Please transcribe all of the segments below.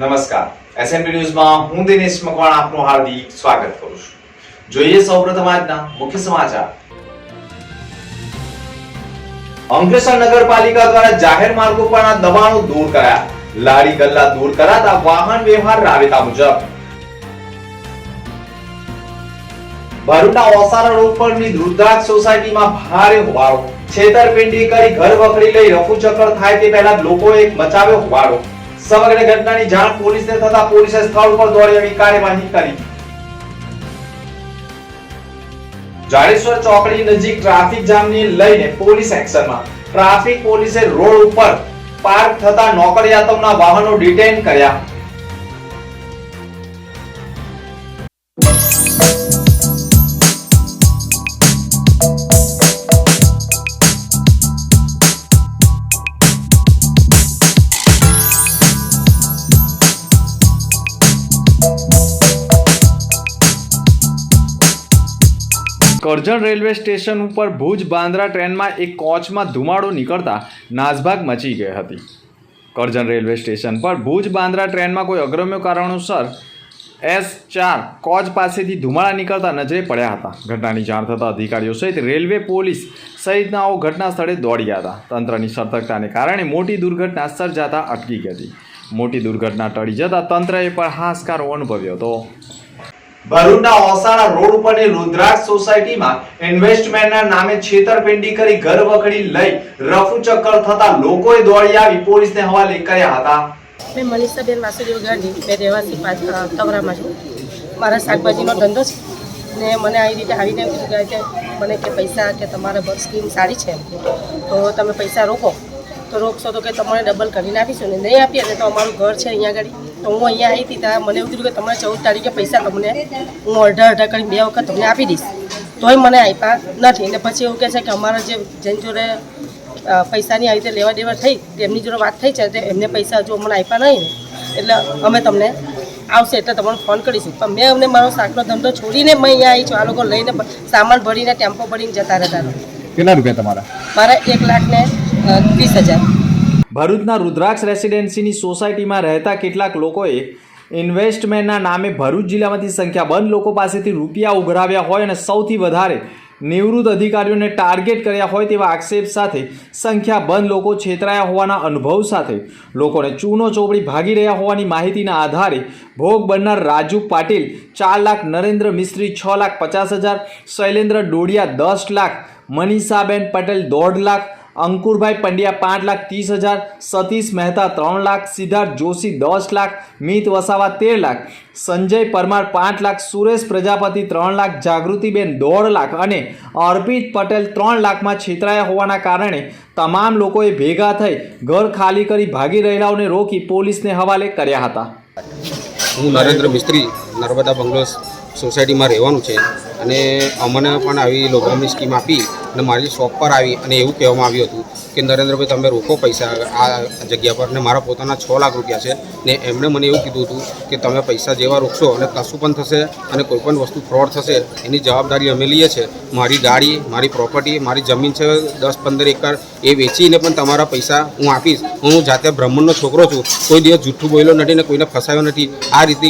નમસ્કાર. એસએનપી ન્યૂઝમાં હું દિનેશ મકવાણ આપનું હાર્દિક સ્વાગત કરું છું. જોઈએ સૌપ્રથમ આજના મુખ્ય સમાચાર. અંકલેશ્વર નગરપાલિકા દ્વારા જાહેર માર્ગો પરના દબાણો દૂર કરાયા. લારી ગલ્લા દૂર કરાતા વાહન વ્યવહાર રાબેતા મુજબ. ભરૂચના ઓસારા રોડ પરની રુદ્રાક્ષ સોસાયટીમાં ભારે હોબાળો. છેતરપિંડી કરી ઘર વખરી લઈ રફુચક્કર થાય તે પહેલા લોકોએ મચાવ્યો હોબાળો. સમગ્ર ઘટનાની જાણ પોલીસને થતા પોલીસે સ્થળ પર દોડી આવી કાર્યવાહી કરી. જાડેશ્વર ચોકડી નજીક ટ્રાફિક જામને લઈને પોલીસ એક્શનમાં. ટ્રાફિક પોલીસે રોડ ઉપર પાર્ક થતા નોકરિયાતોના વાહનો ડિટેન કર્યા. કરજણ રેલવે સ્ટેશન ઉપર ભુજ બાંદ્રા ટ્રેનમાં એક કોચમાં ધુમાડો નીકળતા નાસભાગ મચી ગઈ હતી. કરજણ રેલવે સ્ટેશન પર ભુજ બાંદ્રા ટ્રેનમાં કોઈ અગ્રમ્ય કારણોસર એસ ચાર કોચ પાસેથી ધુમાડા નીકળતા નજરે પડ્યા હતા. ઘટનાની જાણ થતાં અધિકારીઓ સહિત રેલવે પોલીસ સહિતનાઓ ઘટના સ્થળે દોડી હતા. તંત્રની સતર્કતાને કારણે મોટી દુર્ઘટના સર્જાતા અટકી ગઈ હતી. મોટી દુર્ઘટના ટળી જતા તંત્રએ પણ હાશકારો અનુભવ્યો હતો. ભરૂચના ઓસાણા રોડ ઉપરની રુદ્રાક્ષ સોસાયટીમાં ઇન્વેસ્ટમેન્ટના નામે છેતરપિંડી કરી ઘર વખડી લઈ રફુચક્કર થતા લોકોએ દોડી આવી પોલીસને હવાલે કર્યા હતા. મેં મનીષાબેન વાસુદેવ ગાંધી મેં રહેવાસી કવરામાં છું. મારા શાકભાજીનો ધંધો છે. ને મને આવી રીતે આવીને કીધું કે મને કે પૈસા કે તમારે બસ સ્કીમ સારી છે તો તમે પૈસા રોકો. તો રોકશો તો કે તમને ડબલ કરીને આપીશું. ને નહીં આપીએ તો અમારું ઘર છે અહીંયા આગળ. તો હું અહીંયા આવી હતી ત્યાં મને એવું કીધું કે તમારે ચૌદ તારીખે પૈસા તમને હું અડધા અડધા કરીને બે વખત તમને આપી દઈશ. તોય મને આપ્યા નથી. ને પછી એવું કહે છે કે અમારા જે જેની જોડે પૈસાની આવી રીતે લેવા દેવા થઈ તેમની જોડે વાત થઈ છે તો એમને પૈસા હજુ અમને આપ્યા નહીં. એટલે અમે તમને આવશે એટલે તમને ફોન કરીશું. પણ મેં અમને મારો શાકનો ધંધો છોડીને મેં અહીંયા આવી છું. આ લોકો લઈને સામાન ભરીને ટેમ્પો ભરીને જતા રહેતા કેટલા રૂપિયા તમારા? મારા એક લાખ ને ત્રીસ હજાર. ભરૂચના રુદ્રાક્ષ રેસિડેન્સીની સોસાયટીમાં રહેતા કેટલાક લોકોએ ઇન્વેસ્ટમેન્ટના નામે ભરૂચ જિલ્લામાંથી સંખ્યાબંધ લોકો પાસેથી રૂપિયા ઉઘરાવ્યા હોય અને સૌથી વધારે નિવૃત્ત અધિકારીઓને ટાર્ગેટ કર્યા હોય તેવા આક્ષેપ સાથે સંખ્યાબંધ લોકો છેતરાયા હોવાના અનુભવ સાથે લોકોને ચૂનો ચોપડી ભાગી રહ્યા હોવાની માહિતીના આધારે ભોગ બનનાર રાજુ પાટીલ, ચાર લાખ નરેન્દ્ર મિસ્ત્રી, છ લાખ પચાસ હજાર, શૈલેન્દ્ર ડોડિયા, દસ લાખ, મનીષાબેન પટેલ, દોઢ લાખ અંકુરભાઈ પંડ્યા પાંચ લાખ ત્રીસ હજાર, સતીશ મહેતા ત્રણ લાખ, સિદ્ધાર્થ જોશી દસ લાખ, મિત વસાવા તેર લાખ, સંજય પરમાર પાંચ લાખ, સુરેશ પ્રજાપતિ ત્રણ લાખ, જાગૃતિબેન દોઢ લાખ અને અર્પિત પટેલ ત્રણ લાખમાં છેતરાયા હોવાના કારણે તમામ લોકોએ ભેગા થઈ ઘર ખાલી કરી ભાગી રહેલાઓને રોકી પોલીસને હવાલે કર્યા હતા. હું નરેન્દ્ર મિસ્ત્રી નર્મદા બંગલોસ સોસાયટીમાં રહેવાનું છે અને અમને પણ આવી લોભામણી સ્કીમ આપી અને મારી શોપ પર આવી અને એવું કહેવામાં આવ્યું હતું કે, નરેન્દ્રભાઈ, તમે રોકો પૈસા. આ જગ્યા પર. ને મારા પોતાના છ લાખ રૂપિયા છે ને એમણે મને એવું કીધું હતું કે, તમે પૈસા જેવા રોકશો અને કશું પણ થશે અને કોઈ પણ વસ્તુ ફ્રોડ થશે, એની જવાબદારી અમે લઈએ છીએ. મારી ગાડી, મારી પ્રોપર્ટી, મારી જમીન છે દસ પંદર એકર, એ વેચીને પણ તમારા પૈસા હું આપીશ. હું જાતે બ્રાહ્મણનો છોકરો છું. કોઈ દિવસ જૂઠું બોલ્યો નથી ને કોઈને ફસાયો નથી. આ રીતે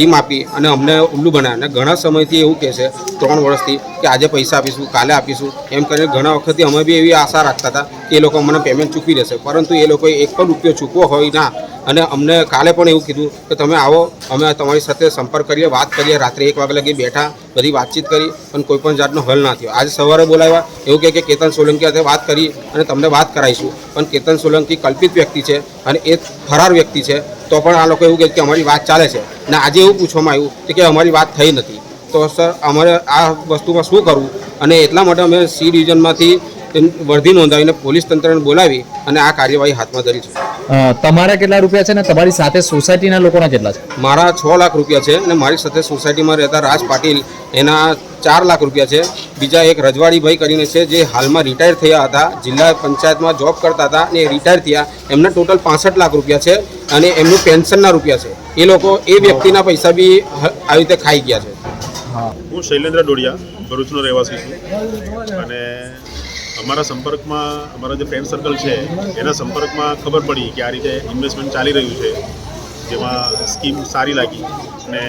સ્કીમ આપી અને અમને ઉલ્લુ બનાવ્યા. અને ઘણા સમયથી એવું કહે છે, ત્રણ વર્ષથી, કે આજે પૈસા આપીશું, કાલે આપીશું. એમ કરીને ઘણા વખતથી અમે બી એવી આશા રાખતા હતા કે એ લોકો મને પેમેન્ટ ચૂકવી દેશે. પરંતુ એ લોકોએ એક પણ રૂપિયો ચૂકવો હોય ના. અને અમને કાલે પણ એવું કીધું કે, તમે આવો, અમે તમારી સાથે સંપર્ક કરીએ, વાત કરીએ. રાત્રે એક વાગે લગી બેઠા, બધી વાતચીત કરી પણ કોઈ પણ જાતનો હલ ના થયો. આજે સવારે બોલાવ્યા, એવું કહે કે, કેતન સોલંકી સાથે વાત કરી અને તમને વાત કરાવીશું. પણ કેતન સોલંકી કલ્પિત વ્યક્તિ છે. અને એ ફરાર વ્યક્તિ છે, તો પણ આ લોકો એવું કહે કે અમારી વાત ચાલે છે. અને આજે એવું પૂછવામાં આવ્યું કે અમારી વાત થઈ નથી. તો સર, અમારે આ વસ્તુમાં શું કરવું? અને એટલા માટે અમે સી ડિવિઝનમાંથી વર્ધી નોંધાવીને પોલીસ તંત્રને બોલાવી અને આ કાર્યવાહી હાથમાં ધરી છે. તમારા કેટલા રૂપિયા છે ને તમારી સાથે સોસાયટીના લોકોના કેટલા છે? મારા છ લાખ રૂપિયા છે અને મારી સાથે સોસાયટીમાં રહેતા રાજ પાટીલ એના ચાર લાખ રૂપિયા છે. બીજા એક રજવાડીભાઈ કરીને છે જે હાલમાં રિટાયર થયા હતા જિલ્લા પંચાયતમાં જોબ કરતા હતા અને રિટાયર થયા. એમના ટોટલ પાસઠ લાખ રૂપિયા છે અને એમનું પેન્શનના રૂપિયા છે. એ લોકો એ વ્યક્તિના પૈસા બી આવી રીતે ખાઈ ગયા છે. હું શૈલેન્દ્ર ડોડિયા ભરૂચનો રહેવાસી છું. અને અમારા સંપર્કમાં, અમારા જે ફ્રેન્ડ સર્કલ છે, એના સંપર્કમાં ખબર પડી કે આ રીતે ઇન્વેસ્ટમેન્ટ ચાલી રહ્યું છે, જેમાં સ્કીમ સારી લાગી. અને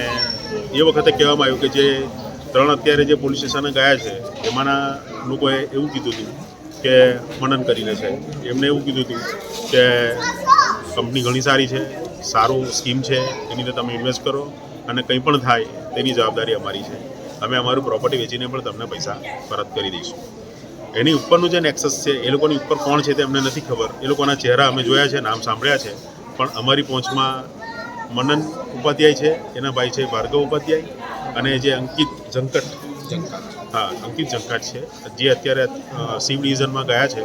એ વખતે કહેવામાં આવ્યું કે જે ત્રણ અત્યારે જે પોલીસ સ્ટેશને ગયા છે, એમાંના લોકોએ એવું કીધું હતું કે મનન કરીને છે. એમને એવું કીધું હતું કે કંપની ઘણી સારી છે, સારું સ્કીમ છે, એની અંદર તમે ઇન્વેસ્ટ કરો અને કંઈ પણ થાય, તેની જવાબદારી અમારી છે. અમે અમારું પ્રોપર્ટી વેચીને પણ તમને પૈસા પરત કરી દઈશું. એની ઉપરનું જે નેક્સસ છે એ લોકોની ઉપર કોણ છે તે અમને નથી ખબર. એ લોકોના ચહેરા અમે જોયા છે નામ સાંભળ્યા છે. પણ અમારી પહોંચમાં મનન ઉપાધ્યાય છે એના ભાઈ છે ભાર્ગવ ઉપાધ્યાય અને જે અંકિત જંકટ. હા અંકિત જંકટ છે. જે અત્યારે સી ડિવિઝનમાં ગયા છે.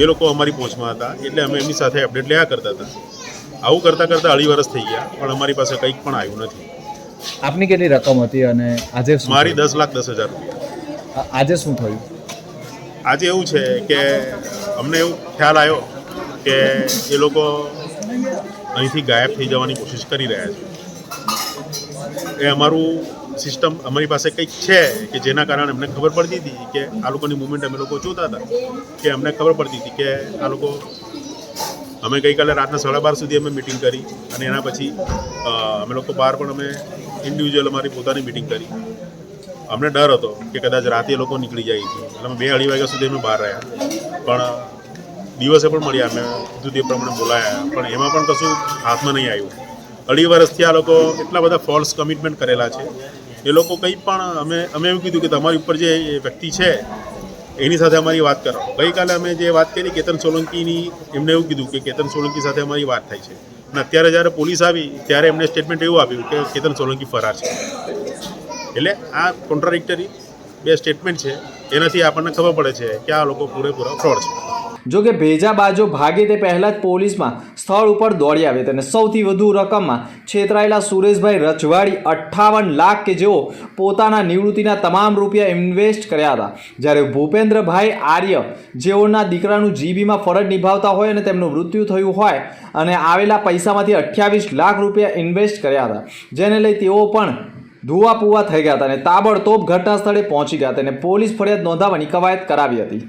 એ લોકો અમારી પહોંચમાં હતા. એટલે અમે એમની સાથે અપડેટ લેયા કરતા હતા. આવું કરતાં કરતાં અઢી વર્ષ થઈ ગયા પણ અમારી પાસે કંઈક પણ આવ્યું નથી. આપની કેટલી રકમ હતી અને આજે મારી દસ લાખ દસ હજાર. રૂપિયા આજે શું થયું? આજે એવું છે કે અમને એવું ખ્યાલ આવ્યો કે એ લોકો અહીંથી ગાયબ થઈ જવાની કોશિશ કરી રહ્યા છે. એ અમારું સિસ્ટમ અમારી પાસે કંઈક છે કે જેના કારણે અમને ખબર પડતી હતી કે આ લોકોની મુવમેન્ટ અમે લોકો જોતા હતા કે અમને ખબર પડતી હતી કે આ લોકો અમે ગઈકાલે રાતના સાડા બાર સુધી અમે મિટિંગ કરી અને એના પછી અમે લોકો બહાર પણ અમે ઇન્ડિવિજ્યુઅલ અમારી પોતાની મિટિંગ કરી. અમને ડર હતો કે કદાચ રાતે લોકો નીકળી જાય છે. એટલે અમે બે અઢી વાગ્યા સુધી અમે બહાર રહ્યા. પણ દિવસે પણ મળ્યા, અમે કીધું તે પ્રમાણે બોલાયા. પણ એમાં પણ કશું હાથમાં નહીં આવ્યું. અઢી વર્ષથી આ લોકો એટલા બધા ફોલ્સ કમિટમેન્ટ કરેલા છે. એ લોકો કંઈ પણ, અમે અમે એવું કીધું કે તમારી ઉપર જે વ્યક્તિ છે, એની સાથે અમારી વાત કરો. ગઈકાલે અમે જે વાત કરી, કેતન સોલંકીની, એમને એવું કીધું કે કેતન સોલંકી સાથે અમારી વાત થાય છે. અને અત્યારે જ્યારે પોલીસ આવી, ત્યારે એમને સ્ટેટમેન્ટ એવું આપ્યું કે કેતન સોલંકી ફરાર છે. એટલે આ કોન્ટ્રાડિક્ટરી બે સ્ટેટમેન્ટ છે, એનાથી આપણને ખબર પડે છે કે આ લોકો પૂરેપૂરા ફ્રોડ છે. જો કે ભેજા બાજો ભાગે તે પહેલાં જ પોલીસમાં સ્થળ ઉપર દોડી આવે અને સૌથી વધુ રકમમાં છેતરાયેલા સુરેશભાઈ રજવાડી અઠ્ઠાવન લાખ કે જેઓ પોતાના નિવૃત્તિના તમામ રૂપિયા ઇન્વેસ્ટ કર્યા હતા. જ્યારે ભૂપેન્દ્રભાઈ આર્ય જેઓના દીકરાનું જીબીમાં ફરજ નિભાવતા હોય અને તેમનું મૃત્યુ થયું હોય અને આવેલા પૈસામાંથી અઠ્યાવીસ લાખ રૂપિયા ઇન્વેસ્ટ કર્યા હતા. જેને લઈ તેઓ પણ ધુવા પુવા થઈ ગયા હતા અને તાબડતોબ ઘટના સ્થળે પહોંચી ગયા હતા. અને પોલીસ ફરિયાદ નોંધાવવાની કવાયત કરાવી હતી.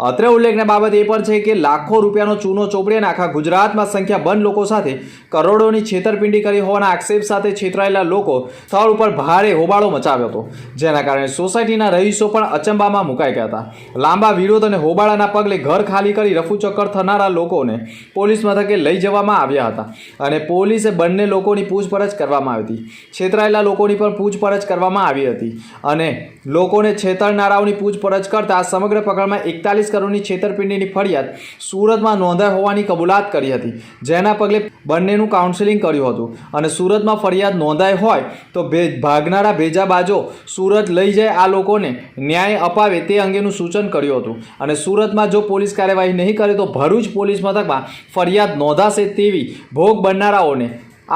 અત્રે ઉલ્લેખની બાબત એ પણ છે કે લાખો રૂપિયાનો ચૂનો ચોપડી અને આખા ગુજરાતમાં સંખ્યાબંધ લોકો સાથે કરોડોની છેતરપિંડી કરી હોવાના આક્ષેપ સાથે છેતરાયેલા લોકો સ્થળ ઉપર ભારે હોબાળો મચાવ્યો હતો. જેના કારણે સોસાયટીના રહીશો પણ અચંબામાં મુકાઈ ગયા હતા. લાંબા વિરોધ અને હોબાળાના પગલે ઘર ખાલી કરી રફુચક્કર થનારા લોકોને પોલીસ મથકે લઈ જવામાં આવ્યા હતા અને પોલીસે બંને લોકોની પૂછપરછ કરવામાં આવી હતી. છેતરાયેલા લોકોની પણ પૂછપરછ કરવામાં આવી હતી અને લોકોને છેતરનારાઓની પૂછપરછ કરતા સમગ્ર પ્રકરણમાં એકતાલીસ કરોડની છેતરપિંડીની ફરિયાદ સુરતમાં નોંધાઈ હોવાની કબૂલાત કરી હતી. જેના પગલે બંનેનું કાઉન્સેલિંગ કર્યું હતું અને સુરતમાં ફરિયાદ નોંધાઈ હોય તો ભાગનારા ભેજાબાજો સુરત લઈ જાય આ લોકોને ન્યાય અપાવે તે અંગેનું સૂચન કર્યું હતું. અને સુરતમાં જો પોલીસ કાર્યવાહી નહીં કરે તો ભરૂચ પોલીસ મથકમાં ફરિયાદ નોંધાશે તેવી ભોગ બનનારાઓને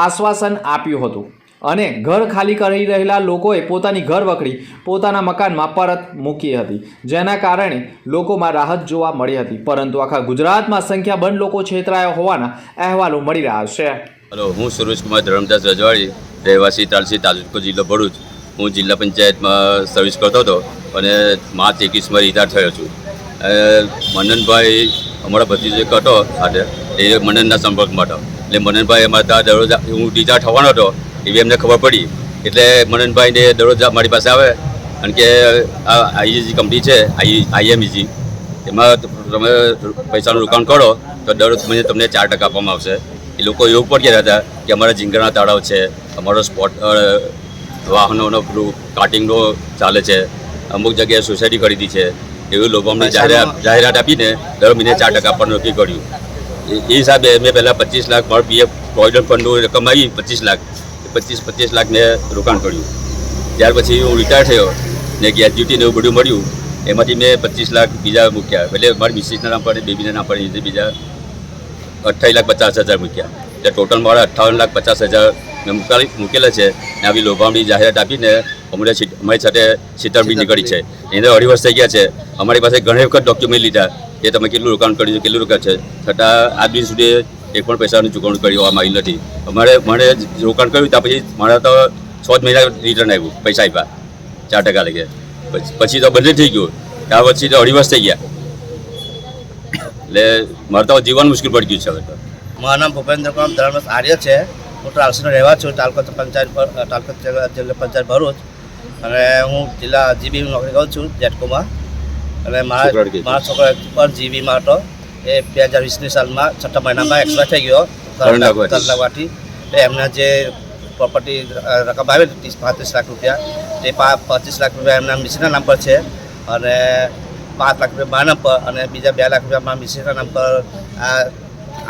આશ્વાસન આપ્યું હતું. અને ઘર ખાલી કરી રહેલા લોકોએ પોતાની ઘર વખરી પોતાના મકાનમાં પરત મૂકી હતી, જેના કારણે લોકોમાં રાહત જોવા મળી હતી. પરંતુ આખા ગુજરાતમાં સંખ્યાબંધ લોકો છેતરાયા હોવાના અહેવાલો મળી રહ્યા છે. હલો, હું સુરેશકુમાર ધરમદાસ રજવાડી, રહેવાસી તાલસી તાલુકો જિલ્લો ભરૂચ. હું જિલ્લા પંચાયતમાં સર્વિસ કરતો હતો અને માર્ચ એકવીસમાં રિટાયર થયો છું. મનનભાઈ અમારા ભત્રીજો હતો સાથે એ મનનના સંપર્કમાં હતો એટલે મનનભાઈ અમારા દરરોજ હું રિટાયર થવાનો હતો. એવી એમને ખબર પડી. એટલે મનનભાઈને દરરોજ મારી પાસે આવે અને કે આ આઈજી કંપની છે આઈ આઈએમઈજી. એમાં તમે પૈસાનું રોકાણ કરો તો દરરોજ મહિને તમને ચાર ટકા આપવામાં આવશે. એ લોકો એવું પણ કહેતા હતા કે અમારા જીંગરના તળાવ છે અમારો સ્પોટ વાહનોનો પેલું કાર્ટિંગનો ચાલે છે અમુક જગ્યાએ સોસાયટી ખરીદી છે. એવું લોકો અમને જાહેરાત આપીને દર મહિને ચાર ટકા આપવાનું નક્કી કર્યું. એ એ હિસાબે મેં પહેલાં પચીસ લાખ મારું પીએફ પ્રોવિડન્ટ ફંડનું રકમ આવી પચીસ લાખ. પચીસ પચીસ લાખને રોકાણ કર્યું. ત્યાર પછી હું રિટાયર થયો ને ગ્રેજ્યુટી ને એવું બધું મળ્યું. એમાંથી મેં પચીસ લાખ બીજા મૂક્યા. એટલે મારી મિસિસના નામ અને બેબીના નામ એ બીજા અઠ્ઠાવીસ લાખ પચાસ હજાર મૂક્યા. એટલે ટોટલ મારા અઠ્ઠાવન લાખ પચાસ હજાર મેં મૂકાલી મૂકેલા છે. ને આવી લોભામણી જાહેરાત આપીને અમને અમારી સાથે છેતરપિંડી કરી છે. એને અઢી વર્ષ થઈ ગયા છે. અમારી પાસે ઘણી વખત ડોક્યુમેન્ટ લીધા કે તમે કેટલું રોકાણ કર્યું છે કેટલું રોકાણ છે. છતાં આજ દિન સુધી એક પણ પૈસાની ચૂકવણી કરવામાં આવી નથી. અમારે મને રોકાણ કર્યું ત્યાં પછી મારા તો છ જ મહિના રિટર્ન આવ્યું પૈસા આપ્યા ચાર ટકા લગે પછી તો બંધ થઈ ગયું. ત્યાર પછી તો અઢી વર્ષ થઈ ગયા. એટલે મારે તો જીવન મુશ્કેલ પડી ગયું છે હવે તો. મારું નામ ભૂપેન્દ્ર કુમાર ધર્મસ આર્ય છે. હું ટ્રાલ્સનો રહેવા છું તાલુકા પંચાયત પર તાલુકા જિલ્લા પંચાયત ભરૂચ. અને હું જિલ્લા જીબી નોકરી કરું છું જેટકોમાં. અને મારા. મારા છોકરા પર જીબીમાં હતો એ બે હજાર વીસની સાલમાં છઠ્ઠા મહિનામાં એક્સપાયર થઈ ગયો. કરનાકવાથી એટલે એમના જે પ્રોપર્ટી રકમ આવે ત્રીસ પાંત્રીસ લાખ રૂપિયા તે પચીસ લાખ રૂપિયા એમના મિસિના નામ પર છે. અને પાંચ લાખ રૂપિયા મારા નામ પર અને બીજા બે લાખ રૂપિયા મારા મિસિના નામ પર આ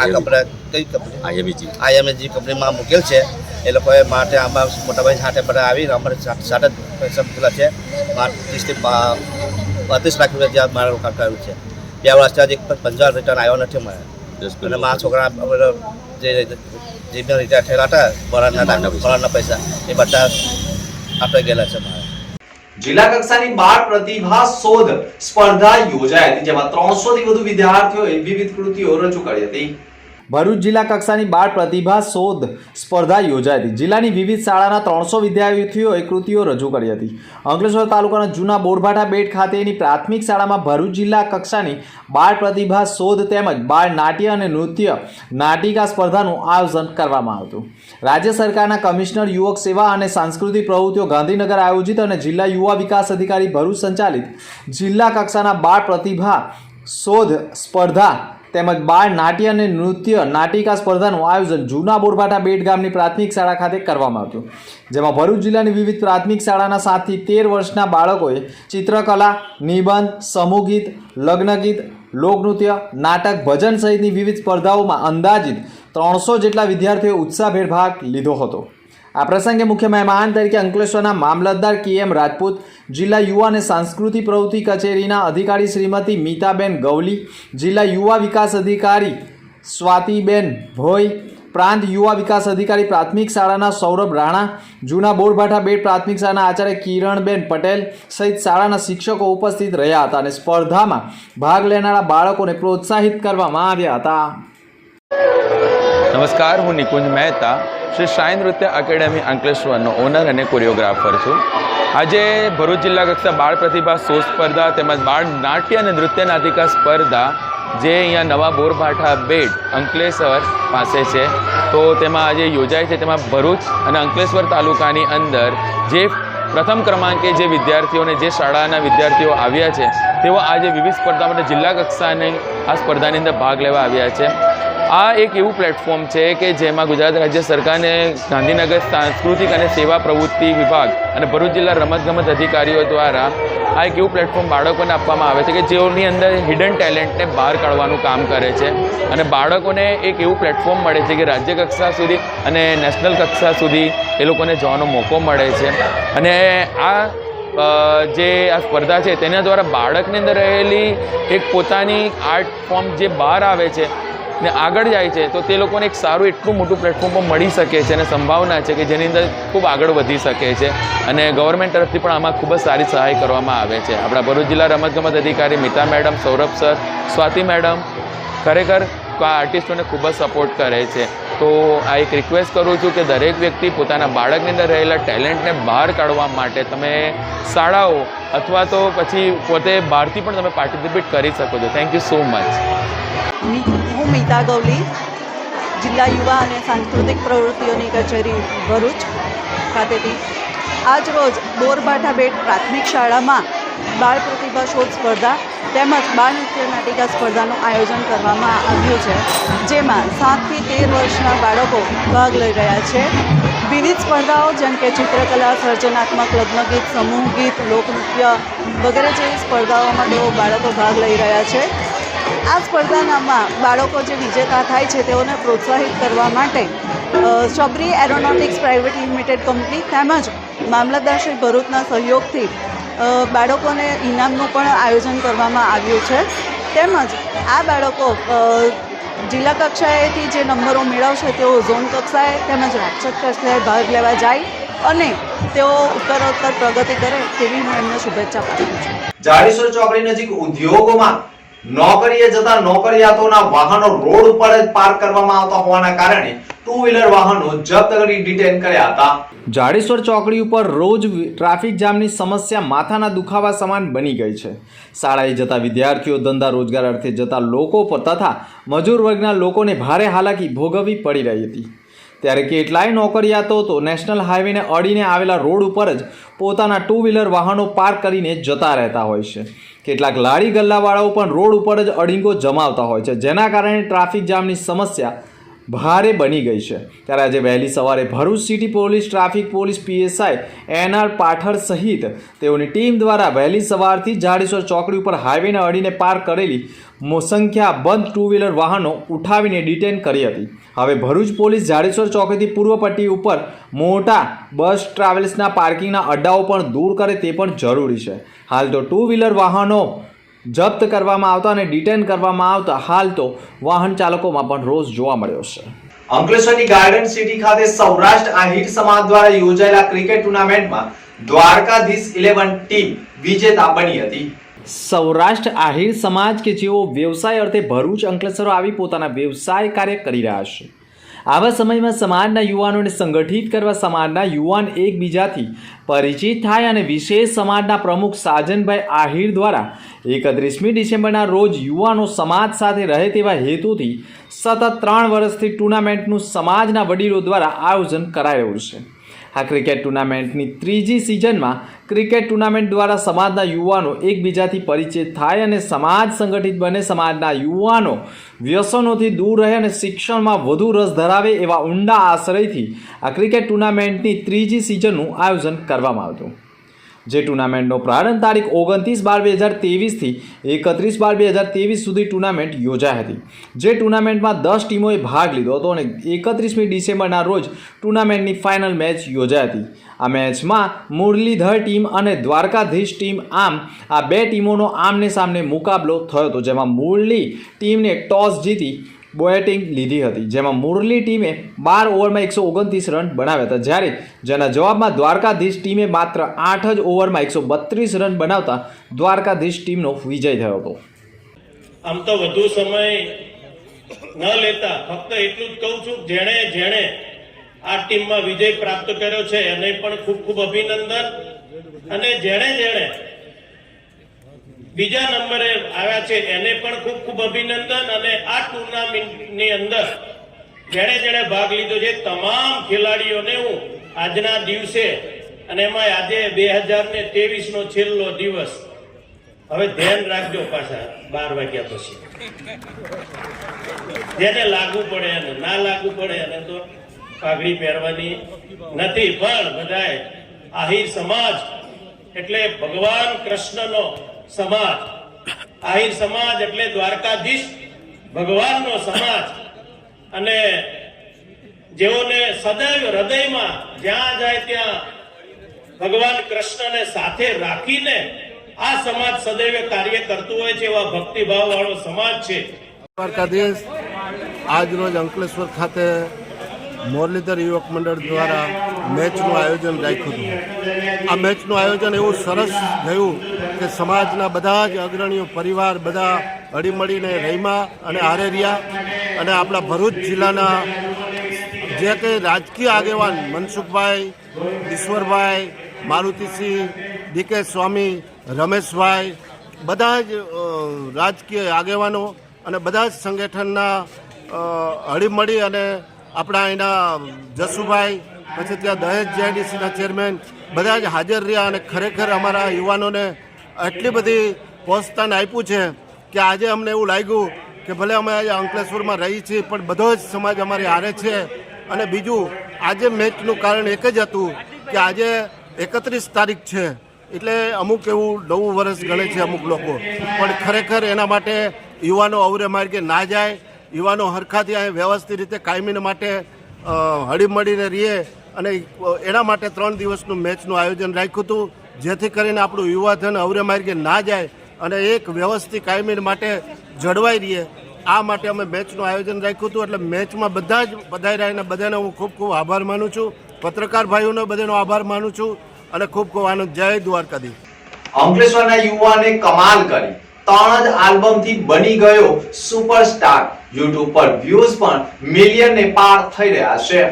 આ કંપની કઈ કંપની આઈએમઈજી આઈએમએજી કંપનીમાં મૂકેલ છે. એ લોકોએ માટે આમાં મોટાભાઈ સાથે બધા આવીને અમારે સાથે જ પૈસા મૂકેલા છે. ત્રીસથી બત્રીસ લાખ રૂપિયા જ્યાં મારા રોકાણ કર્યું છે. બે એક આજે પંજાબ રિટર્ન આવ્યો નથી મારે અને મારા છોકરા જે જે બી રિટાયર થયેલા હતા ભરણના ભરણના પૈસા એ બધા આપણે ગયેલા છે મારે. જિલ્લા કક્ષાની બાળ પ્રતિભા શોધ સ્પર્ધા યોજાઈ હતી જેમાં ત્રણસો થી વધુ વિદ્યાર્થીઓએ વિવિધ કૃતિઓ રજૂ કરી હતી. ભરૂચ જિલ્લા કક્ષાની બાળ પ્રતિભા શોધ સ્પર્ધા યોજાઈ હતી. જિલ્લાની વિવિધ શાળાના ત્રણસો વિદ્યાર્થીઓએ કૃતિઓ રજૂ કરી હતી. અંકલેશ્વર તાલુકાના જૂના બોરભાઠા બેટ ખાતેની પ્રાથમિક શાળામાં ભરૂચ જિલ્લા કક્ષાની બાળ પ્રતિભા શોધ તેમજ બાળ નાટ્ય અને નૃત્ય નાટિકા સ્પર્ધાનું આયોજન કરવામાં આવ્યું રાજ્ય સરકારના કમિશનર યુવક સેવા અને સાંસ્કૃતિક પ્રવૃત્તિઓ ગાંધીનગર આયોજિત અને જિલ્લા યુવા વિકાસ અધિકારી ભરૂચ સંચાલિત જિલ્લા કક્ષાના બાળ પ્રતિભા શોધ સ્પર્ધા તેમજ બાળ નાટ્ય અને નૃત્ય નાટિકા સ્પર્ધાનું આયોજન જૂના બોરભાટા બેટ ગામની પ્રાથમિક શાળા ખાતે કરવામાં આવ્યું જેમાં ભરૂચ જિલ્લાની વિવિધ પ્રાથમિક શાળાના સાતથી તેર વર્ષના બાળકોએ ચિત્રકલા, નિબંધ, સમૂહગીત, લગ્નગીત, લોકનૃત્ય, નાટક, ભજન સહિતની વિવિધ સ્પર્ધાઓમાં અંદાજિત ત્રણસો જેટલા વિદ્યાર્થીઓએ ઉત્સાહભેર ભાગ લીધો હતો. આ પ્રસંગે મુખ્ય મહેમાન તરીકે અંકલેશ્વરના મામલતદાર કે એમ રાજપૂત, જિલ્લા યુવા અને સાંસ્કૃતિક પ્રવૃત્તિ કચેરીના અધિકારી શ્રીમતી મીતાબેન ગવલી જિલ્લા યુવા વિકાસ અધિકારી સ્વાતિબેન ભોઈ, પ્રાંત યુવા વિકાસ અધિકારી પ્રાથમિક શાળાના સૌરભ રાણા, જૂના બોરભાઠા બેટ પ્રાથમિક શાળાના આચાર્ય કિરણબેન પટેલ સહિત શાળાના શિક્ષકો ઉપસ્થિત રહ્યા હતા અને સ્પર્ધામાં ભાગ લેનારા બાળકોને પ્રોત્સાહિત કરવામાં આવ્યા હતા. નમસ્કાર, હું નિકુંજ મહેતા. શ્રી શાઇન નૃત્ય એકેડેમી અંકલેશ્વરનો ઓનર અને કોરિયોગ્રાફર છું. આજે ભરૂચ જિલ્લા કક્ષા બાળ પ્રતિભા શો સ્પર્ધા તેમજ બાળ નાટ્ય અને નૃત્ય નાટિકા સ્પર્ધા, જે અહીંયા નવા બોરભાઠા બેટ અંકલેશ્વર પાસે છે. તો તેમાં આજે યોજાય છે. તેમાં ભરૂચ અને અંકલેશ્વર તાલુકાની અંદર જે પ્રથમ ક્રમાંકે જે વિદ્યાર્થીઓને જે શાળાના વિદ્યાર્થીઓ આવ્યા છે, તેઓ આજે વિવિધ સ્પર્ધા માટે જિલ્લા કક્ષાની આ સ્પર્ધાની અંદર ભાગ લેવા આવ્યા છે. આ એક એવું પ્લેટફોર્મ છે કે જેમાં ગુજરાત રાજ્ય સરકારને ગાંધીનગર સાંસ્કૃતિક અને સેવા પ્રવૃત્તિ વિભાગ અને ભરૂચ જિલ્લા રમતગમત અધિકારીઓ દ્વારા આ એક એવું પ્લેટફોર્મ બાળકોને આપવામાં આવે છે કે જેઓની અંદર હિડન ટેલેન્ટને બહાર કાઢવાનું કામ કરે છે. અને બાળકોને એક એવું પ્લેટફોર્મ મળે છે કે રાજ્ય કક્ષા સુધી અને નેશનલ કક્ષા સુધી એ લોકોને જવાનો મોકો મળે છે. અને આ જે આ સ્પર્ધા છે તેના દ્વારા બાળકની અંદર રહેલી એક પોતાની આર્ટ ફોર્મ જે બહાર આવે છે ને આગળ જાય છે, તો તે લોકોને એક સારું એટલું મોટું પ્લેટફોર્મ પણ મળી શકે છે અને સંભાવના છે કે જેની અંદર ખૂબ આગળ વધી શકે છે. અને ગવર્મેન્ટ તરફથી પણ આમાં ખૂબ જ સારી સહાય કરવામાં આવે છે. આપણા ભરૂચ જિલ્લા રમતગમત અધિકારી Mita madam, Saurabh sir, Swati madam ખરેખર આ આર્ટિસ્ટોને ખૂબ જ સપોર્ટ કરે છે. તો આ એક રિક્વેસ્ટ કરું છું કે દરેક વ્યક્તિ પોતાના બાળકની અંદર રહેલા ટેલેન્ટને બહાર કાઢવા માટે તમે શાળાઓ અથવા તો પછી પોતે બહારથી પણ તમે પાર્ટિસિપેટ કરી શકો છો. થેન્ક યુ સો મચ હું મીતા ગૌલી, જિલ્લા યુવા અને સાંસ્કૃતિક પ્રવૃત્તિઓની કચેરી ભરૂચ ખાતેથી. આજ રોજ બેટ પ્રાથમિક શાળામાં બાળ પ્રતિભા શોધ સ્પર્ધા તેમજ બાળ નૃત્ય નાટિકા સ્પર્ધાનું આયોજન કરવામાં આવ્યું છે, જેમાં સાતથી તેર વર્ષના બાળકો ભાગ લઈ રહ્યા છે. વિવિધ સ્પર્ધાઓ જેમ કે ચિત્રકલા, સર્જનાત્મક લગ્નગીત સમૂહ ગીત લોકનૃત્ય વગેરે જેવી સ્પર્ધાઓમાં તેઓ બાળકો ભાગ લઈ રહ્યા છે. આ સ્પર્ધાનામાં બાળકો જે વિજેતા થાય છે તેઓને પ્રોત્સાહિત કરવા માટે Shabari aeronautics private limited company તેમજ મામલતદાર શ્રી ભરૂચના સહયોગથી બાળકોને ઇનામનું પણ આયોજન કરવામાં આવ્યું છે. તેમજ આ બાળકો જિલ્લા કક્ષાએથી જે નંબરો મેળવશે, તેઓ ઝોન કક્ષાએ તેમજ રાજ્ય કક્ષાએ ભાગ લેવા જાય અને તેઓ ઉત્તરોત્તર પ્રગતિ કરે તેવી હું એમને શુભેચ્છા પાઠવું છું. જાડેશ્વર ચોકડી નજીક ઉદ્યોગોમાં નોકરીએ જતા નોકરિયાતોના વાહનો રોડ ઉપર જ પાર્ક કરવામાં આવતા હોવાના કારણે ટુ વ્હીલર વાહનો જપ્ત કરી ડિટેન કર્યા હતા. જાડેશ્વર ચોકડી ઉપર રોજ ટ્રાફિક જામની સમસ્યા માથાના દુખાવા સમાન બની ગઈ છે. શાળાએ જતા વિદ્યાર્થીઓ ધંધા રોજગાર અર્થે જતા લોકો તથા મજૂર વર્ગના લોકોને ભારે હાલાકી ભોગવવી પડી રહી હતી. ત્યારે કેટલાય નોકરિયાતો તો નેશનલ હાઈવેને અડીને આવેલા રોડ ઉપર જ પોતાના ટુ વ્હીલર વાહનો પાર્ક કરીને જતા રહેતા હોય છે. કેટલાક લારી ગલ્લાવાળાઓ પણ રોડ ઉપર જ અડીંગો જમાવતા હોય છે. જેના કારણે ટ્રાફિક જામની સમસ્યા ભારે બની ગઈ છે. ત્યારે આજે વહેલી સવારે Bharuch city police, traffic police, PSI, NR Pathar સહિત તેઓની ટીમ દ્વારા વહેલી સવારથી જાડેશ્વર ચોકડી ઉપર હાઈવેને અડીને પાર્ક કરેલી સંખ્યા બંધ ટુ વ્હીલર વાહનો ઉઠાવીને ડિટેન કરી હતી. હવે ભરૂચ પોલીસ જાડેશ્વર ચોકડીથી પૂર્વ પટ્ટી ઉપર મોટા બસ ટ્રાવેલ્સના પાર્કિંગના અડ્ડાઓ પણ દૂર કરે તે પણ જરૂરી છે. હાલ તો ટુ વ્હીલર વાહનો જપ્ત કરવામાં આવતા અને ડિટેન કરવામાં આવતા હાલ તો વાહન ચાલકોમાં પણ રોષ જોવા મળ્યો છે. અંકલેશ્વરની ગાર્ડન સિટી ખાતે સૌરાષ્ટ્ર આહિર સમાજ દ્વારા યોજાયેલા ક્રિકેટ ટુર્નામેન્ટમાં દ્વારકાધીશ ઇલેવન ટીમ વિજેતા બની હતી. સૌરાષ્ટ્ર આહિર સમાજ કે જેઓ વ્યવસાય અર્થે ભરૂચ અંકલેશ્વર આવી પોતાના વ્યવસાય કાર્ય કરી રહ્યા છે. આવા સમયમાં સમાજના યુવાનોને સંગઠિત કરવા સમાજના યુવાન એકબીજાથી પરિચિત થાય અને વિશેષ સમાજના પ્રમુખ સાજનભાઈ આહિર દ્વારા એકત્રીસમી ડિસેમ્બરના રોજ યુવાનો સમાજ સાથે રહે તેવા હેતુથી સતત ત્રણ વર્ષથી ટુર્નામેન્ટનું સમાજના વડીલો દ્વારા આયોજન કરાયું છે. આ ક્રિકેટ ટુર્નામેન્ટની ત્રીજી સિઝનમાં ક્રિકેટ ટુર્નામેન્ટ દ્વારા સમાજના યુવાનો એકબીજાથી પરિચિત થાય અને સમાજ સંગઠિત બને. સમાજના યુવાનો વ્યસનોથી દૂર રહે અને શિક્ષણમાં વધુ રસ ધરાવે એવા ઊંડા આશ્રયથી આ ક્રિકેટ ટુર્નામેન્ટની ત્રીજી સિઝનનું આયોજન કરવામાં આવ્યું જે ટુર્નામેન્ટનો પ્રારંભ તારીખ ઓગણત્રીસ બાર બે હજાર તેવીસથી એકત્રીસ બાર બે હજાર તેવીસ સુધી ટુર્નામેન્ટ યોજાઈ હતી. જે ટુર્નામેન્ટમાં દસ ટીમોએ ભાગ લીધો હતો અને એકત્રીસમી ડિસેમ્બરના રોજ ટુર્નામેન્ટની ફાઇનલ મેચ યોજાઈ હતી. આ મેચમાં મુરલીધર ટીમ અને દ્વારકાધીશ ટીમ આમ આ બે ટીમોનો આમને સામને મુકાબલો થયો હતો, જેમાં મુરલી ટીમને ટોસ જીતી બેટિંગ લીધી હતી, જેમાં મુરલી ટીમે બાર ઓવરમાં એકસો ઓગણત્રીસ રન બનાવ્યા હતા. જ્યારે જેના જવાબમાં દ્વારકાધીશ ટીમે માત્ર આઠ જ ઓવરમાં એકસો બત્રીસ રન બનાવતા દ્વારકાધીશ ટીમનો વિજય થયો હતો. આમ તો વધુ સમય ન લેતા ફક્ત એટલું જ કહું છું, જેણે જેણે આ ટીમમાં વિજય પ્રાપ્ત કર્યો છે, એને પણ ખૂબ ખૂબ અભિનંદન. અને જેણે જેણે બીજા નંબરે આવ્યા છે. એને પણ ખૂબ ખૂબ અભિનંદન અને આ ટુર્નામેન્ટની અંદર જેણે જેણે ભાગ લીધો છે, તમામ ખેલાડીઓને હું આજના દિવસે અને એમાં આજે બે હજાર ને ત્રેવીસ નો છેલ્લો દિવસ. હવે ધ્યાન રાખજો પાછા, બાર વાગ્યા પછી. જેને લાગુ પડે અને ના લાગુ પડે એને તો પાઘડી પહેરવાની નથી, પણ બધાએ આહી સમાજ એટલે ભગવાન કૃષ્ણનો સમાજ, આહિર સમાજ એટલે દ્વારકાધીશ, ભગવાનનો સમાજ. અને જેઓને સદૈવ હૃદયમાં જ્યાં જાય ત્યાં ભગવાન કૃષ્ણને સાથે રાખીને આ સમાજ સદૈવ કાર્ય કરતું હોય છે એવા ભક્તિભાવ વાળો સમાજ છે. દ્વારકાધીશ આજ રોજ અંકલેશ્વર ખાતે મોરલીધર યુવક મંડળ દ્વારા મેચનું આયોજન રાખ્યું હતું. આ મેચનું આયોજન એવું સરસ થયું કે સમાજના બધા જ અગ્રણીઓ, પરિવાર બધા હળીમળીને રહીમાં અને હારે રહ્યા. અને આપણા ભરૂચ જિલ્લાના જે કંઈ રાજકીય આગેવાન મનસુખભાઈ, ઈશ્વરભાઈ, મારુતિસિંહ ડીકે સ્વામી, રમેશભાઈ, બધા જ રાજકીય આગેવાનો અને બધા જ સંગઠનના હળીમળી અને આપણા એના જસુભાઈ, પછી ત્યાં દહેજ જેઆઈડીસીના ચેરમેન, બધા જ હાજર રહ્યા અને ખરેખર અમારા યુવાનોને એટલી બધી પ્રોત્સાહન આપ્યું છે કે આજે અમને એવું લાગ્યું કે ભલે અમે આજે અંકલેશ્વરમાં રહી છીએ, પણ બધો જ સમાજ અમારી હારે છે. અને બીજું, આજે મેચનું કારણ એક જ હતું કે આજે એકત્રીસ તારીખ છે. એટલે અમુક એવું નવું વર્ષ ગણે છે અમુક લોકો. પણ ખરેખર એના માટે યુવાનો અવરે માર્ગે ના જાય. યુવાનો હરખાથી અહીં વ્યવસ્થિત રીતે કાયમીને માટે હળીમળીને રહીએ અને એના માટે ત્રણ દિવસનું મેચનું આયોજન રાખ્યું હતું, જેથી કરીને આપણું યુવાધન અવરે માર્ગે ના જાય અને એક વ્યવસ્થિત કાયમી માટે જળવાઈ રહીએ. આ માટે અમે મેચનું આયોજન રાખ્યું હતું, એટલે મેચમાં બધા જ પધાર્યા અને બધાને હું ખૂબ ખૂબ આભાર માનું છું. પત્રકાર ભાઈઓનો બધાનો આભાર માનું છું અને ખૂબ ખૂબ આનંદ. જય દ્વારકાધીશ. અંકલેશ્વરના યુવાને કમાલ કરી. ત્રણ જ આલ્બમથી બની ગયો સુપરસ્ટાર. યુટ્યુબ પર વ્યૂઝ પણ મિલિયનને પાર થઈ રહ્યા છે.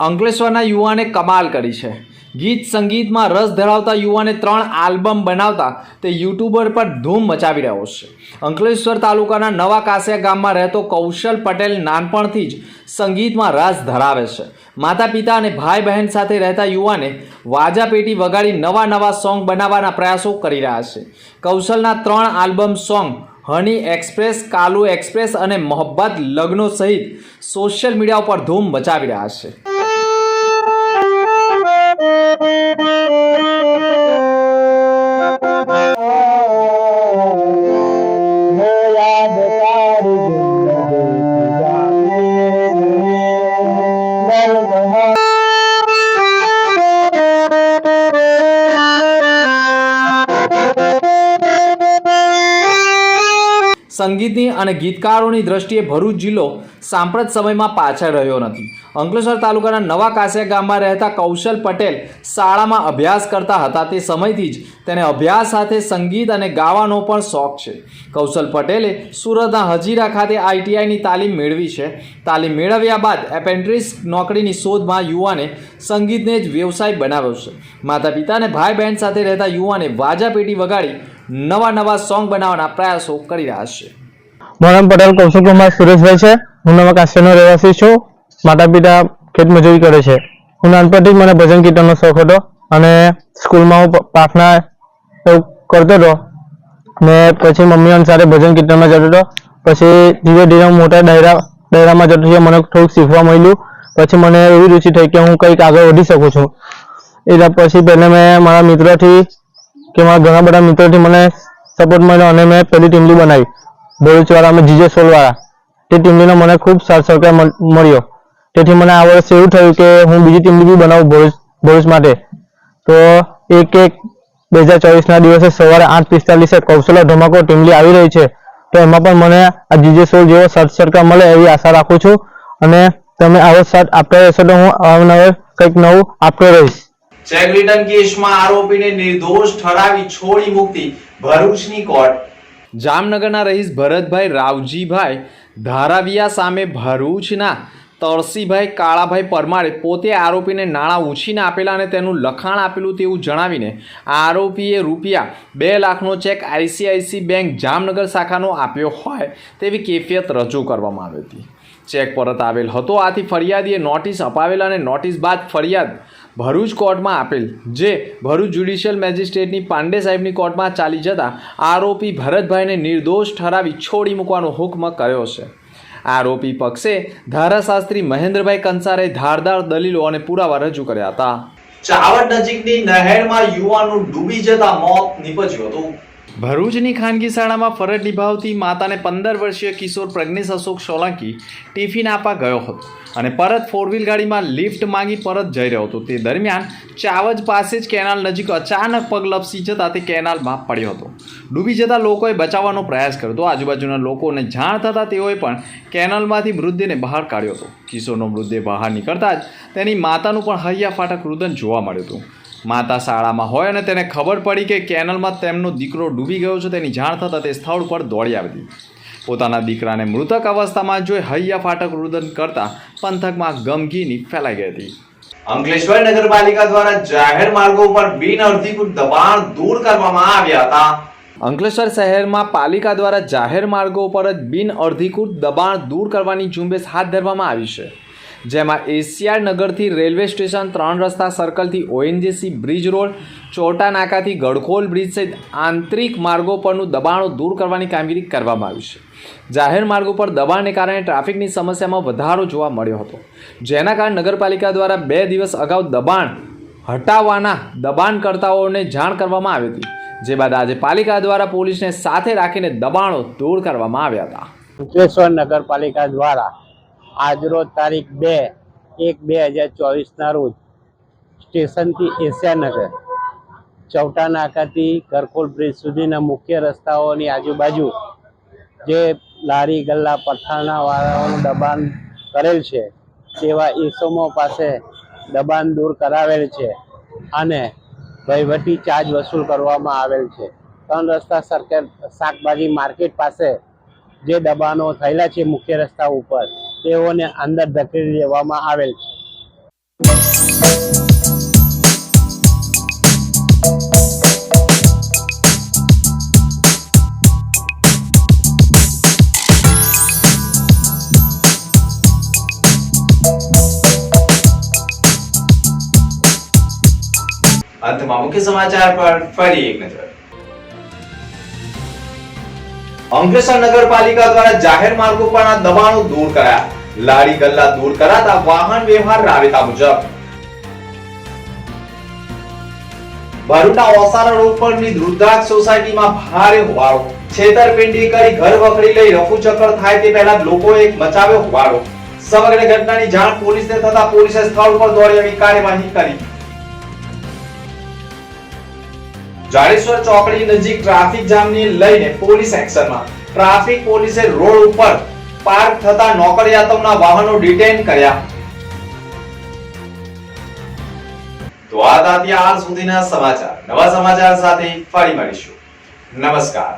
અંકલેશ્વરના યુવાને કમાલ કરી છે. ગીત સંગીતમાં રસ ધરાવતા યુવાને ત્રણ આલ્બમ બનાવતા તે યુટ્યુબર પર ધૂમ મચાવી રહ્યો છે. અંકલેશ્વર તાલુકાના નવા કાસિયા ગામમાં રહેતો કૌશલ પટેલ નાનપણથી જ સંગીતમાં રસ ધરાવે છે. માતા પિતા અને ભાઈ બહેન સાથે રહેતા યુવાને વાજા પેટી વગાડી નવા નવા સોંગ બનાવવાના પ્રયાસો કરી રહ્યા છે. કૌશલના ત્રણ album song honey express, Kalu express અને મોહબ્બત લગ્નો સહિત સોશિયલ મીડિયા ઉપર ધૂમ મચાવી રહ્યા છે. સંગીતની અને ગીતકારોની દ્રષ્ટિએ ભરૂચ જિલ્લો સાંપ્રત સમયમાં પાછળ રહ્યો નથી. અંકલેશ્વર તાલુકાના નવા કાસિયા ગામમાં રહેતા કૌશલ પટેલ શાળામાં અભ્યાસ કરતા હતા. તે સમયથી જ તેને અભ્યાસ સાથે સંગીત અને ગાવાનો પણ શોખ છે. કૌશલ પટેલે સુરતના હજીરા ખાતે આઈટીઆઈની તાલીમ મેળવી છે. તાલીમ મેળવ્યા બાદ એપેન્ટ્રીસ નોકરીની શોધમાં યુવાને સંગીતને જ વ્યવસાય બનાવ્યો છે. માતા પિતા અને ભાઈ બહેન સાથે રહેતા યુવાને વાજા પેટી વગાડી નવા નવા સોંગ બનાવવાના પ્રયાસો કરી રહ્યા છે. મારું પટેલ પટેલ કુમાર સુરેશભાઈ છે. હું નવા કાશ્યનો રહેવાસી છું. માતા પિતા ખેતમજૂરી કરે છે. હું નાનપણથી જ મને ભજન કીર્તનનો શોખ હતો અને સ્કૂલમાં હું પ્રાર્થના એવું કરતો હતો. ને પછી મમ્મી સાથે ભજન કીર્તનમાં જતો હતો. પછી ધીરે ધીરે હું મોટા ડાયરા, ડાયરામાં જતો થયો મને થોડુંક શીખવા મળ્યું. પછી મને એવી રુચિ થઈ કે હું કંઈક આગળ વધી શકું છું. એટલે પછી પહેલાં મેં મારા મિત્રોથી કે મારા ઘણા બધા મિત્રોથી મને સપોર્ટ મળ્યો અને મેં પહેલી ટીમલી બનાવી. ભરૂચવાળા, અમે જીજે સોલવાળા. તે ટીમલીનો મને ખૂબ સાથ સહકાર મળ- મળ્યો. તેથી મને આ વર્ષે એવું થયું કે હું બીજી ટીમ બી બનાવું ભરૂચ ભરૂચ માટે. તો એક એક બે હજાર ચોવીસના દિવસે સવારે આઠ પિસ્તાલીસે કૌશલ્ય ધમાકો ટીમલી આવી રહી છે. તો એમાં પણ મને આ જીજે સોલ જેવો સર્ટ સરકાર મળે એવી આશા રાખું છું. અને તમે આવો સર્ટ આપતા રહેશો તો હું અવારનવાર કંઈક નવું આપતો રહીશ. ચેક રિટર્ન કેસમાં આરોપીને નિર્દોષ ઠરાવી છોડી મુક્તિ. ભરૂચની કોર્ટ. જામનગરના રહીશ ભરતભાઈ રાવજીભાઈ ધારાવિયા સામે ભરૂચના તળસીભાઈ કાળાભાઈ પરમારે પોતે આરોપીને નાણાં ઉછીને આપેલા અને તેનું લખાણ આપેલું તેવું જણાવીને આરોપીએ રૂપિયા બે લાખનો ચેક આઈસીઆઈસી બેંક જામનગર શાખાનો આપ્યો હોય તેવી કેફિયત રજૂ કરવામાં આવી હતી. ચેક પરત આવેલ હતો. આથી ફરિયાદીએ નોટિસ અપાવેલ અને નોટિસ બાદ ફરિયાદ ભરૂચ કોર્ટમાં આપેલ, જે ભરૂચ જ્યુડિશિયલ મેજિસ્ટ્રેટની પાંડે સાહેબની કોર્ટમાં ચાલી જતા આરોપી ભરતભાઈને નિર્દોષ ઠરાવી છોડી મૂકવાનો હુકમ કર્યો છે. આરોપી પક્ષે ધારાશાસ્ત્રી મહેન્દ્રભાઈ કંસારે ધારદાર દલીલો અને પુરાવા રજૂ કર્યા હતા. ચાવડ નજીકની નહેરમાં યુવાનનું ડૂબી જતા મોત નીપજ્યું હતું. ભરૂચની ખાનગી શાળામાં ફરજ નિભાવતી માતાને પંદર વર્ષીય કિશોર પ્રજ્ઞેશ અશોક સોલંકી ટિફિન આપવા ગયો હતો અને પરત ફોર વ્હીલ ગાડીમાં લિફ્ટ માંગી પરત જઈ રહ્યો હતો. તે દરમિયાન ચાવજ પાસે જ કેનાલ નજીક અચાનક પગ લપસી જતા તે કેનાલમાં પડ્યો હતો. ડૂબી જતા લોકોએ બચાવવાનો પ્રયાસ કર્યો હતો. આજુબાજુના લોકોને જાણ થતાં તેઓએ પણ કેનાલમાંથી મૃતદેહને બહાર કાઢ્યો હતો. કિશોરનો મૃતદેહ બહાર નીકળતા જ તેની માતાનું પણ હૈયા ફાટક રુદન જોવા મળ્યું હતું. માતા શાળામાં હોય અને તેને ખબર પડી કે કેનલમાં તેમનો દીકરો ડૂબી ગયો છે તેની જાણ થતાં તે સ્થળ પર દોડી આવી હતી પોતાના દીકરાને મૃતક અવસ્થામાં જોઈ હૈયા ફાટક રુદન કરતા પંથકમાં ગમગીની ફેલાઈ ગઈ હતી. અંકલેશ્વર નગરપાલિકા દ્વારા જાહેર માર્ગો પર બિનઅધિકૃત દબાણ દૂર કરવામાં આવ્યા હતા. અંકલેશ્વર શહેરમાં પાલિકા દ્વારા જાહેર માર્ગો પર જ બિનઅધિકૃત દબાણ દૂર કરવાની ઝુંબેશ હાથ ધરવામાં આવી છે. જેમાં એશિયાર નગરથી રેલવે સ્ટેશન ત્રણ રસ્તા સર્કલથી ઓએનજીસી બ્રિજ રોડ, ચોટા નાકાથી ગડખોલ બ્રિજ સહિત આંતરિક માર્ગો પરનું દબાણો દૂર કરવાની કામગીરી કરવામાં આવી છે. જાહેર માર્ગો પર દબાણને કારણે ટ્રાફિકની સમસ્યામાં વધારો જોવા મળ્યો હતો. જેના કારણે નગરપાલિકા દ્વારા બે દિવસ અગાઉ દબાણ હટાવવાના દબાણકર્તાઓને જાણ કરવામાં આવી હતી. જે બાદ આજે પાલિકા દ્વારા પોલીસને સાથે રાખીને દબાણો દૂર કરવામાં આવ્યા હતા. અંકલેશ્વર નગરપાલિકા દ્વારા આજરોજ તારીખ બે એક બે હજાર ચોવીસના રોજ સ્ટેશનથી એશિયાનગર ચૌટા નાકાથી કરકોલ બ્રિજ સુધીના મુખ્ય રસ્તાઓની આજુબાજુ જે લારી ગલ્લા પઠાણાવાળાઓનું દબાણ કરેલ છે, તેવા ઈસમો પાસે દબાણ દૂર કરાવેલ છે અને વહીવટી ચાર્જ વસૂલ કરવામાં આવેલ છે. ત્રણ રસ્તા સરકાર શાકભાજી માર્કેટ પાસે જે દબાણો થયેલા છે મુખ્ય રસ્તા ઉપર તેઓને અંદર ધકેલી દેવામાં આવેલ. છે અંતમાં મુખ્ય સમાચાર પર ફરી એક નજર. અંકલેશ્વર નગરપાલિકા દ્વારા જાહેર માર્ગો પરના દબાણો દૂર કરાયા. લારી ગલ્લા દૂર કરાતા વાહન વ્યવહાર રાબેતા મુજબ. ભરૂચના ઓસારા રોડ પરની રુદ્રાક્ષ સોસાયટીમાં ભારે હોબાળો. છેતરપિંડી કરી ઘર વખરી લઈ રફુચક્કર થાય તે પહેલા લોકો લોકોએ મચાવ્યો હોબાળો. સમગ્ર ઘટનાની જાણ પોલીસને થતા પોલીસે સ્થળ પર દોડી આવી કાર્યવાહી કરી. જાડેશ્વર ચોકડી નજીક ટ્રાફિક જામની લઈને પોલીસ એક્શનમાં. ટ્રાફિક પોલીસે રોડ ઉપર પાર્ક થતા નોકરિયાતોના વાહનો ડિટેન કર્યા. તો આ હતા ત્યાં સુધીના સમાચાર. નવા સમાચાર સાથે ફરી મળીશું. નમસ્કાર.